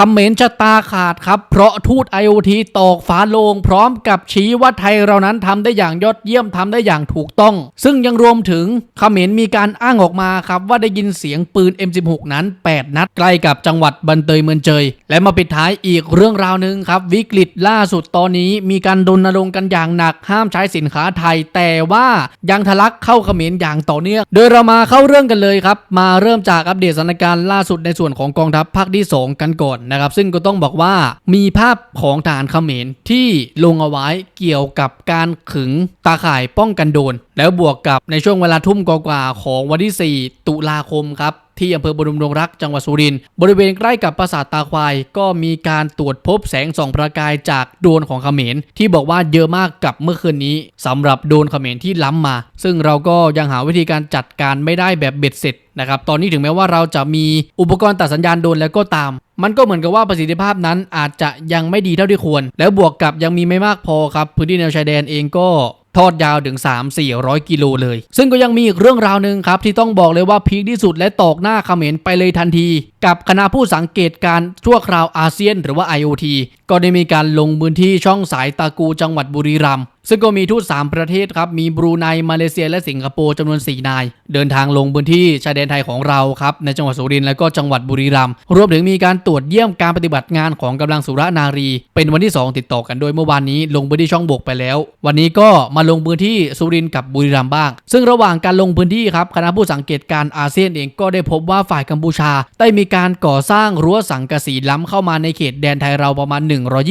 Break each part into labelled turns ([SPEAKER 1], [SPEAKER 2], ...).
[SPEAKER 1] คำเมนชะตาขาดครับ เพราะทูต IoT ตอกฝาโลง พร้อมกับชี้ว่าไทยเรานั้นทำได้อย่างยอดเยี่ยมทำได้อย่างถูกต้อง ซึ่งยังรวมถึงคำเมนมีการอ้างออกมาครับว่าได้ยินเสียงปืน M16 นั้น 8 นัดใกล้กับจังหวัดบันเตยเมืองเจย และมาปิดท้ายอีกเรื่องราวหนึ่งครับ วิกฤตล่าสุดตอนนี้มีการดนรงกันอย่างหนักห้ามใช้สินค้าไทย แต่ว่ายังทะลักเข้าเขมรอย่างต่อเนื่องโดยเรามาเข้าเรื่องกันเลยครับมาเริ่มจากอัปเดตสถานการณ์ล่าสุดในส่วนของกองทัพภาคที่ 2 กันก่อนนะครับ ซึ่งก็ต้องบอกว่ามีภาพของทหารเขมรที่ลงเอาไว้เกี่ยวกับการขึงตาข่ายป้องกันโดน แล้วบวกกับในช่วงเวลาทุ่มกว่าของวันที่ 4 ตุลาคมครับที่อำเภอบรมดงรักจังหวัดสุรินทร์บริเวณใกล้กับปราสาทตาควาย ก็มีการตรวจพบแสงส่องประกายจากโดนของเขมร ที่บอกว่าเยอะมากกับเมื่อคืนนี้สำหรับโดนเขมรที่ล้ำมา ซึ่งเราก็ยังหาวิธีการจัดการไม่ได้แบบเบ็ดเสร็จ นะครับตอนนี้ถึงแม้ว่าเราจะมีอุปกรณ์ตัดสัญญาณโดนแล้วก็ตาม มันก็เหมือนกับว่าประสิทธิภาพนั้นอาจจะยังไม่ดีเท่าที่ควร แล้วบวกกับยังมีไม่มากพอครับพื้นที่แนวชายแดนเองก็ทอดยาวถึง 3-400 กิโลเลย ซึ่งก็ยังมีอีกเรื่องราวหนึ่งครับ ที่ต้องบอกเลยว่าพีคที่สุดและตอกหน้าเขมรไปเลยทันที กับคณะผู้สังเกตการณ์ชั่วคราวอาเซียน หรือว่า IoT ก็ได้มีการลงพื้นที่ช่องสายตากูจังหวัดบุรีรัมย์ซึ่งก็มีทูต 3 ประเทศครับ มีบรูไน มาเลเซีย และสิงคโปร์จำนวน 4 นาย เดินทางลงพื้นที่ชายแดนไทยของเราครับ ในจังหวัดสุรินทร์และก็จังหวัดบุรีรัมย์ รวมถึงมีการตรวจเยี่ยมการปฏิบัติงานของกำลังสุรนารี เป็นวันที่ 2 ติดต่อกันโดยเมื่อวานนี้ลงพื้นที่ช่องบกไปแล้ว วันนี้ก็มาลงพื้นที่สุรินทร์กับบุรีรัมย์บ้าง ซึ่งระหว่างการลงพื้นที่ครับ คณะผู้สังเกตการอาเซียนเองก็ได้พบว่าฝ่ายกัมพูชา ได้มีการก่อสร้างรั้วสังกะสีล้ำเข้ามาในเขตแดนไทยเราประมาณ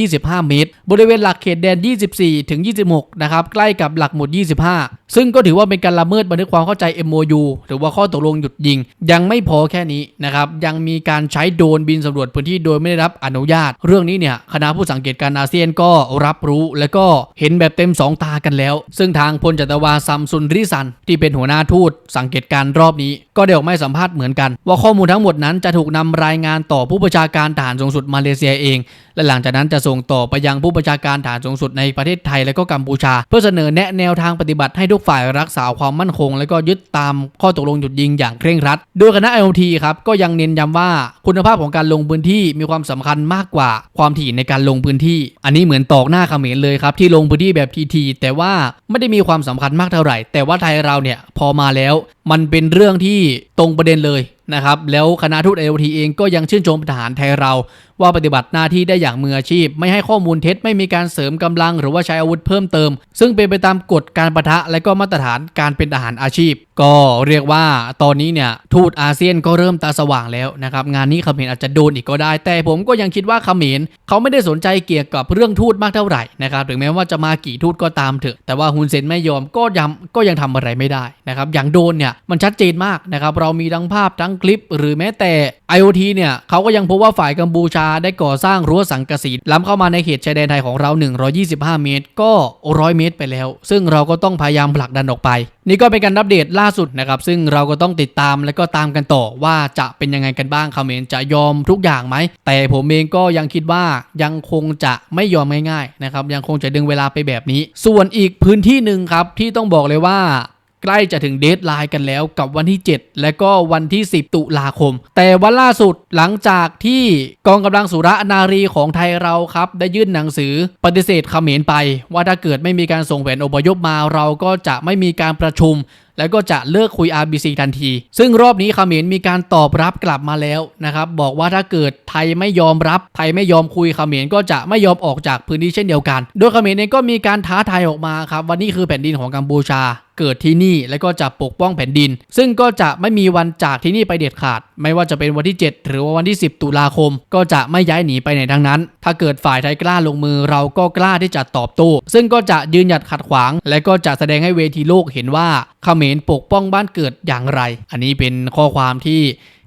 [SPEAKER 1] 125 เมตร บริเวณหลักเขตแดน 24 ถึง 26 นะครับ ใกล้กับหลักหมุด 25 ซึ่งก็ถือว่าเป็นการละเมิดบันทึกความเข้าใจ MOU หรือว่าข้อตกลงหยุดยิง ยังไม่พอแค่นี้นะครับ ยังมีการใช้โดรนบินสำรวจพื้นที่โดยไม่ได้รับอนุญาต เรื่องนี้เนี่ยคณะผู้สังเกตการณ์อาเซียนก็รับรู้ และก็เห็นแบบเต็มสองตากันแล้ว ซึ่งทางพลจัตวาซัมซุนริซัน ที่เป็นหัวหน้าทูตสังเกตการณ์รอบนี้ ก็ได้ออกมาสัมภาษณ์เหมือนกัน ว่าข้อมูลทั้งหมดนั้นจะถูกนำรายงานต่อผู้บัญชาการทหารสูงสุดมาเลเซียเอง และหลังจากนั้นจะส่งต่อไปยังผู้บัญชาการฐานสูงสุดในประเทศไทยและก็กัมพูชา เพื่อเสนอแนะแนวทางปฏิบัติให้ทุกฝ่ายรักษาความมั่นคง และก็ยึดตามข้อตกลงหยุดยิงอย่างเคร่งครัด โดยคณะ IOT ครับก็ยังเน้นย้ำว่าคุณภาพของการลงพื้นที่มีความสำคัญมากกว่าความถี่ในการลงพื้นที่ อันนี้เหมือนตอกหน้าเขมรเลยครับที่ลงพื้นที่แบบทีๆแต่ว่าไม่ได้มีความสำคัญมากเท่าไหร่ แต่ว่าไทยเราเนี่ยพอมาแล้ว มันเป็นเรื่องที่ตรงประเด็นเลย นะครับแล้วคณะทูตเอวทีเองก็ยังชื่นชมทหารไทยเรา ว่าปฏิบัติหน้าที่ได้อย่างมืออาชีพ ไม่ให้ข้อมูลเท็จไม่มีการเสริมกำลัง หรือว่าใช้อาวุธเพิ่มเติม ซึ่งเป็นไปตามกฎการประทะและก็มาตรฐานการเป็นทหารอาชีพ ก็เรียกว่าตอนนี้เนี่ยทูตอาเซียนก็เริ่มตาสว่างแล้วนะครับงานนี้เขมรอาจจะโดนอีกก็ได้ แต่ผมก็ยังคิดว่าเขมรเขาไม่ได้สนใจเกี่ยวกับเรื่องทูตมากเท่าไหร่นะครับถึงแม้ว่าจะมากี่ทูตก็ตามเถอะ แต่ว่าฮุนเซนไม่ยอมก็ยังก็ยังทำอะไรไม่ได้นะครับอย่างโดนเนี่ยมันชัดเจนมากนะครับเรามีทั้งภาพทั้งคลิป หรือแม้แต่ IoT เนี่ยเขาก็ยังพบว่าฝ่ายกัมพูชาได้ก่อสร้างรั้วสังกะสีล้ำเข้ามาในเขตชายแดนไทยของเรา 125 เมตร ก็ 100 เมตรไปแล้ว ซึ่งเราก็ต้องพยายามผลักดันออกไป นี่ก็เป็นการอัปเดตล่าสุดนะครับซึ่งเราก็ต้องติดตามและก็ตามกันต่อว่าจะเป็นยังไงกันบ้างคาเมนจะยอมทุกอย่างไหม แต่ผมเองก็ยังคิดว่ายังคงจะไม่ยอมง่ายๆนะครับยังคงจะดึงเวลาไปแบบนี้ ส่วนอีกพื้นที่หนึ่งครับที่ต้องบอกเลยว่า ใกล้จะถึงเดทไลน์กันแล้วกับวันที่ 7 และก็วันที่ 10 ตุลาคม แต่วันล่าสุดหลังจากที่กองกำลังสุรนารีของไทยเราครับ ได้ยื่นหนังสือปฏิเสธเขมรไป ว่าถ้าเกิดไม่มีการส่งแผนอพยพมาเราก็จะไม่มีการประชุมแล้วก็จะเลิกคุย RBC ทันที ซึ่งรอบนี้เขมรมีการตอบรับกลับมาแล้วนะครับ บอกว่าถ้าเกิดไทยไม่ยอมรับ ไทยไม่ยอมคุยเขมรก็จะไม่ยอมออกจากพื้นที่เช่นเดียวกัน โดยเขมรเองก็มีการท้าทายออกมาครับว่านี่คือแผ่นดินของกัมพูชา เกิดที่นี่แล้วก็จะปกป้องแผ่นดิน ซึ่งก็จะไม่มีวันจากที่นี่ไปเด็ดขาด ไม่ว่าจะเป็นวันที่ 7 หรือว่าวันที่ 10 ตุลาคม ก็จะไม่ย้ายหนีไปไหนทั้งนั้น ถ้าเกิดฝ่ายไทยกล้าลงมือเราก็กล้าที่จะตอบโต้ซึ่งก็จะยืนหยัดขัดขวาง และก็จะแสดงให้เวทีโลกเห็นว่าเขมรปกป้องบ้านเกิดอย่างไร อันนี้เป็นข้อความที่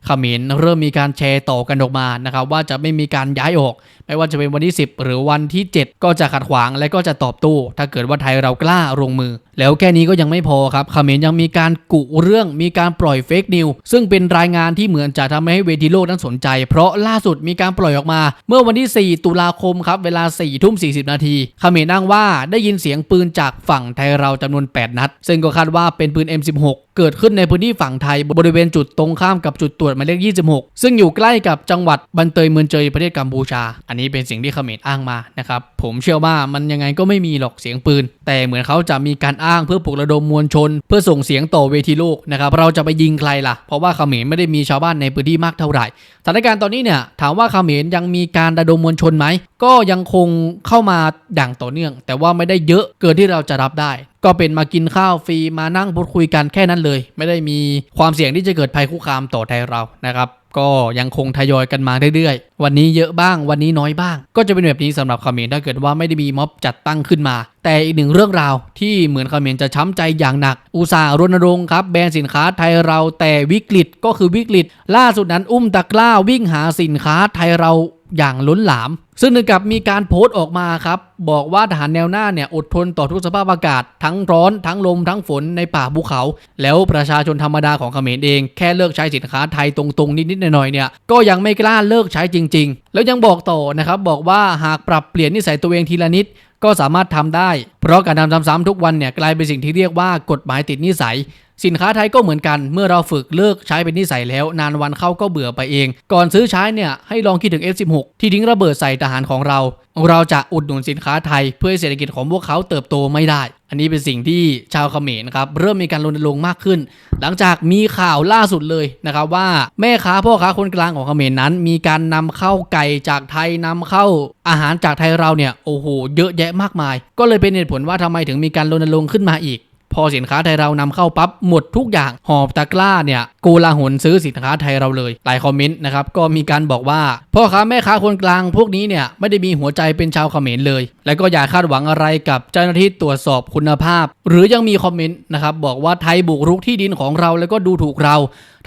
[SPEAKER 1] เขมรเริ่มมีการแชร์ต่อกันออกมานะครับว่าจะไม่มีการย้ายออก ไม่ว่าจะเป็นวันที่ 10 หรือวันที่ 7 ก็จะขัดขวางและก็จะตอบโต้ถ้าเกิดว่าไทยเรากล้าลงมือ แล้วแค่นี้ก็ยังไม่พอครับเขมรยังมีการกุเรื่องมีการปล่อยเฟกนิวซึ่งเป็นรายงานที่เหมือนจะทำให้เวทีโลกนั้นสนใจ เพราะล่าสุดมีการปล่อยออกมา เมื่อวันที่ 4 ตุลาคมครับเวลา4ทุ่ม40 นาทีเขมรอ้างว่าได้ยินเสียงปืนจากฝั่งไทยเราจำนวน 8 นัด ซึ่งก็คาดว่าเป็นปืน M16 เกิดขึ้นในพื้นที่ฝั่งไทยบริเวณจุดตรงข้ามกับจุดตรวจวจหมายเลข26 ซึ่งอยู่ใกล้กับจังหวัดบันเตยเมืองเจยประเทศกัมพูชาอันนี้เป็นสิ่งที่เขมรอ้างมานะครับผมเชื่อว่ามันยังไงก็ไม่มีหรอกเสียงปืน แต่เหมือนเขาจะมีการอ้างเพื่อปลุกระดมมวลชน เพื่อส่งเสียงต่อเวทีโลกนะครับเราจะไปยิงใครล่ะ เพราะว่าเขมรไม่ได้มีชาวบ้านในพื้นที่มากเท่าไหร่สถานการณ์ตอนนี้เนี่ยถามว่าเขมรยังมีการระดมมวลชนไหมก็ยังคงเข้ามาอย่างต่อเนื่อง แต่ว่าไม่ได้เยอะเกินที่เราจะรับได้ ก็เป็นมากินข้าวฟรีมานั่งพูดคุยกันแค่นั้นเลย ไม่ได้มีความเสี่ยงที่จะเกิดภัยคุกคามต่อไทยเรานะครับ ก็ยังคงทยอยกันมาเรื่อยๆ วันนี้เยอะบ้าง วันนี้น้อยบ้าง ก็จะเป็นแบบนี้สำหรับเขมรถ้าเกิดว่าไม่ได้มีม็อบจัดตั้งขึ้นมา แต่อีกหนึ่งเรื่องราวที่เหมือนเขมรจะช้ำใจอย่างหนัก อุตสาห์รณรงค์ครับแบรนด์สินค้าไทยเราแต่วิกฤตก็คือวิกฤต ล่าสุดนั้นอุ้มตะกร้าวิ่งหาสินค้าไทยเรา อย่างล้นหลาม ซึ่งถึงกับมีการโพสต์ออกมาครับ บอกว่าทหารแนวหน้าเนี่ยอดทนต่อทุกสภาพอากาศ ทั้งร้อนทั้งลมทั้งฝนในป่าภูเขา แล้วประชาชนธรรมดาของเขมรเองแค่เลิกใช้สินค้าไทยตรงๆ นิดๆหน่อยๆเนี่ยก็ยังไม่กล้าเลิกใช้จริง ๆ แล้วยังบอกต่อนะครับบอกว่าหากปรับเปลี่ยนนิสัยตัวเองทีละนิดก็สามารถทำได้ เพราะการทำซ้ำๆทุกวันเนี่ยกลายเป็นสิ่งที่เรียกว่ากฎหมายติดนิสัย สินค้าไทยก็เหมือนกัน เมื่อเราฝึกเลิกใช้เป็นนิสัยแล้ว นานวันเข้าก็เบื่อไปเอง ก่อนซื้อใช้เนี่ยให้ลองคิดถึง F16 ที่ทิ้งระเบิดใส่ทหารของเรา เราจะอุดหนุนสินค้าไทย เพื่อให้เศรษฐกิจของพวกเขาเติบโตไม่ได้ อันนี้เป็นสิ่งที่ชาวเขมรครับเริ่มมีการรณรงค์มากขึ้น หลังจากมีข่าวล่าสุดเลยนะครับว่าแม่ค้าพ่อค้าคนกลางของเขมรนั้น มีการนำเข้าไก่จากไทยนำเข้าอาหารจากไทยเราเนี่ยโอ้โหเยอะแยะมากมาย ก็เลยเป็นเหตุผลว่าทำไมถึงมีการรณรงค์ขึ้นมาอีก พอสินค้าไทยเรานำเข้าปั๊บหมดทุกอย่างหอบตะกร้าเนี่ยกูลาหลซื้อสินค้าไทยเราเลย หลายคอมเมนต์นะครับ ก็มีการบอกว่า พ่อค้าแม่ค้าคนกลางพวกนี้เนี่ย ไม่ได้มีหัวใจเป็นชาวเขมรเลย และก็อย่าคาดหวังอะไรกับเจ้าหน้าที่ตรวจสอบคุณภาพ หรือยังมีคอมเมนต์นะครับ บอกว่าไทยบุกรุกที่ดินของเราแล้วก็ดูถูกเรา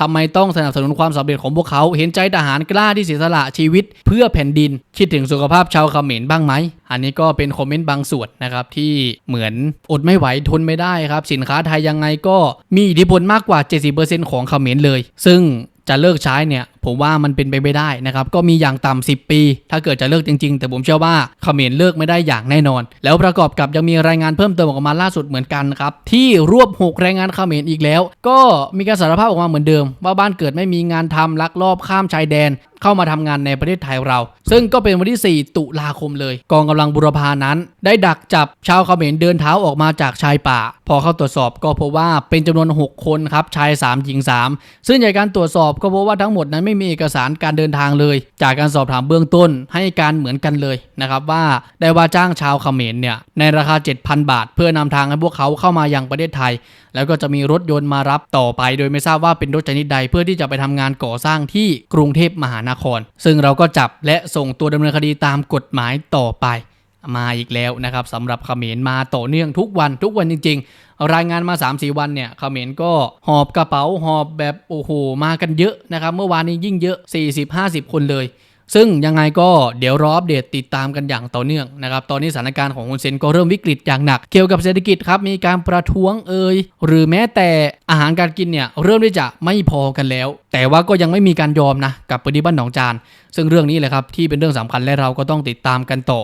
[SPEAKER 1] ทำไมต้องสนับสนุนความสำเร็จของพวกเขา เห็นใจทหารกล้าที่เสียสละชีวิต เพื่อแผ่นดิน คิดถึงสุขภาพชาวเขมรบ้างไหม อันนี้ก็เป็นคอมเมนต์บางส่วนนะครับที่เหมือนอดไม่ไหวทนไม่ได้ครับ สินค้าไทยยังไงก็มีอิทธิพลมากกว่า 70%ของเขมรเลย ซึ่งจะเลิกใช้เนี่ย ผมว่ามันเป็นไปไม่ได้นะครับ ก็มีอย่างต่ำ10 ปี ถ้าเกิดจะเลิกจริง ๆ แต่ผมเชื่อว่าเขมรเลิกไม่ได้อย่างแน่นอน แล้วประกอบกับยังมีรายงานเพิ่มเติมออกมาล่าสุดเหมือนกันครับ ที่รวบ6แรงงานเขมรอีกแล้ว ก็มีการสารภาพออกมาเหมือนเดิม ว่าบ้านเกิดไม่มีงานทำลักลอบข้ามชายแดนเข้ามาทำงานในประเทศไทยเรา ซึ่งก็เป็นวันที่ 4 ตุลาคมเลย กองกำลังบุรพานั้น ได้ดักจับชาวเขมรเดินเท้าออกมาจากชายป่า พอเข้าตรวจสอบก็พบว่าเป็นจำนวน 6 คนครับ ชาย 3 หญิง 3 ซึ่งจากการตรวจสอบก็พบว่าทั้งหมดนั้นไม่ไม่มีเอกสารการเดินทางเลย จากการสอบถามเบื้องต้นให้การเหมือนกันเลยนะครับว่าได้ว่าจ้างชาวเขมรเนี่ยในราคา 7,000 บาท เพื่อนำทางให้พวกเขาเข้ามายังประเทศไทย แล้วก็จะมีรถยนต์มารับต่อไป โดยไม่ทราบว่าเป็นรถชนิดใดเพื่อที่จะไปทำงานก่อสร้างที่กรุงเทพมหานคร ซึ่งเราก็จับและส่งตัวดำเนินคดีตามกฎหมายต่อไป มาอีกแล้วนะครับสำหรับเขมรมาต่อเนื่องทุกวันทุกวันจริง ๆ รายงานมา 3-4 วันเนี่ยเขมรก็หอบกระเป๋าหอบแบบโอ้โหมากันเยอะนะครับเมื่อวานนี้ยิ่งเยอะ 40-50 คนเลย ซึ่งยังไงก็เดี๋ยวรออัปเดตติดตามกันอย่างต่อเนื่องนะครับตอนนี้สถานการณ์ของฮุนเซนก็เริ่มวิกฤตอย่างหนัก เกี่ยวกับเศรษฐกิจครับมีการประท้วงเอ่ยหรือแม้แต่อาหารการกินเนี่ยเริ่มที่จะไม่พอกันแล้ว แต่ว่าก็ยังไม่มีการยอมนะกับปฏิบัติหนองจาน ซึ่งเรื่องนี้แหละครับที่เป็นเรื่องสำคัญและเราก็ต้องติดตามกันต่อ